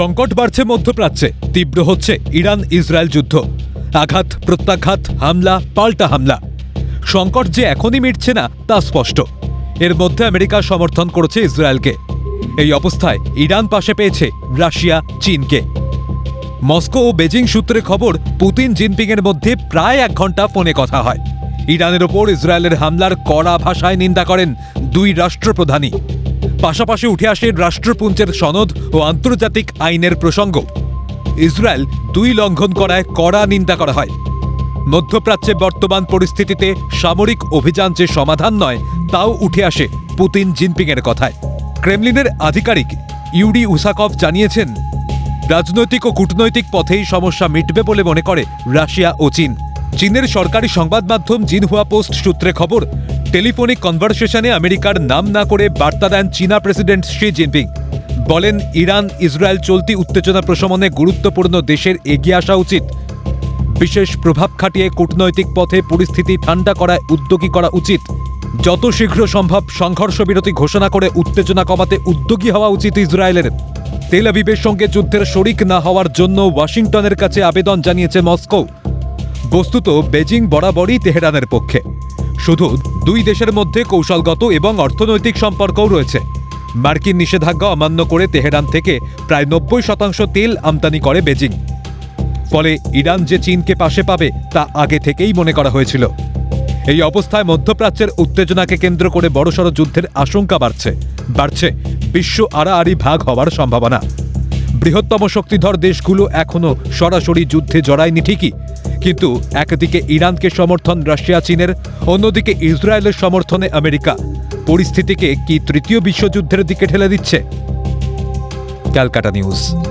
সংকট বাড়ছে মধ্যপ্রাচ্যে, তীব্র হচ্ছে ইরান ইসরায়েল যুদ্ধ। আঘাত, প্রত্যাঘাত, হামলা, পাল্টা হামলা। সংকট যে এখনই মিটছে না, তা স্পষ্ট। এর মধ্যে আমেরিকা সমর্থন করেছে ইসরায়েলকে। এই অবস্থায় ইরান পাশে পেয়েছে রাশিয়া, চীনকে। মস্কো ও বেজিং সূত্রে খবর, পুতিন জিনপিংয়ের মধ্যে প্রায় এক ঘণ্টা ফোনে কথা হয়। ইরানের ওপর ইসরায়েলের হামলার কড়া ভাষায় নিন্দা করেন দুই রাষ্ট্রপ্রধানই। পাশাপাশি উঠে আসে রাষ্ট্রপুঞ্জের সনদ ও আন্তর্জাতিক আইনের প্রসঙ্গ। ইসরায়েল দুই লঙ্ঘন করায় কড়া নিন্দা করা হয়। মধ্যপ্রাচ্যে বর্তমান পরিস্থিতিতে সামরিক অভিযান যে সমাধান নয়, তাও উঠে আসে পুতিন জিনপিংয়ের কথায়। ক্রেমলিনের আধিকারিক ইউডি উসাকভ জানিয়েছেন, রাজনৈতিক ও কূটনৈতিক পথেই সমস্যা মিটবে বলে মনে করে রাশিয়া ও চীন। চীনের সরকারি সংবাদ মাধ্যম জিনহুয়া পোস্ট সূত্রে খবর টেলিফোনিক কনভারসেশনে আমেরিকার নাম না করে বার্তা দেন চীনা প্রেসিডেন্ট শি জিনপিং। বলেন, ইরান, ইসরায়েল চলতি উত্তেজনা প্রশমনে গুরুত্বপূর্ণ দেশের এগিয়ে আসা উচিত। বিশেষ প্রভাব খাটিয়ে কূটনৈতিক পথে পরিস্থিতি ঠান্ডা করায় উদ্যোগী করা উচিত। যত শীঘ্র সম্ভব সংঘর্ষ বিরতি ঘোষণা করে উত্তেজনা কমাতে উদ্যোগী হওয়া উচিত ইসরায়েলের। তেল আবিবের সঙ্গে যুদ্ধের শরিক না হওয়ার জন্য ওয়াশিংটনের কাছে আবেদন জানিয়েছে মস্কো। বস্তুত, বেজিং বরাবরই তেহরানের পক্ষে। শুধু দুই দেশের মধ্যে কৌশলগত এবং অর্থনৈতিক সম্পর্কও রয়েছে। মার্কিন নিষেধাজ্ঞা অমান্য করে তেহরান থেকে প্রায় নব্বই শতাংশ তেল আমদানি করে বেজিং। ফলে ইরান যে চীনকে পাশে পাবে তা আগে থেকেই মনে করা হয়েছিল। এই অবস্থায় মধ্যপ্রাচ্যের উত্তেজনাকে কেন্দ্র করে বড়সড় যুদ্ধের আশঙ্কা বাড়ছে। বাড়ছে বিশ্ব আড়াআড়ি ভাগ হওয়ার সম্ভাবনা। বৃহত্তম শক্তিধর দেশগুলো এখনও সরাসরি যুদ্ধে জড়ায়নি ঠিকই কিন্তু একদিকে ইরানকে সমর্থন রাশিয়া চীনের, অন্যদিকে ইসরায়েলের সমর্থনে আমেরিকা। পরিস্থিতিকে কি তৃতীয় বিশ্বযুদ্ধের দিকে ঠেলে দিচ্ছে? ক্যালকাটা নিউজ।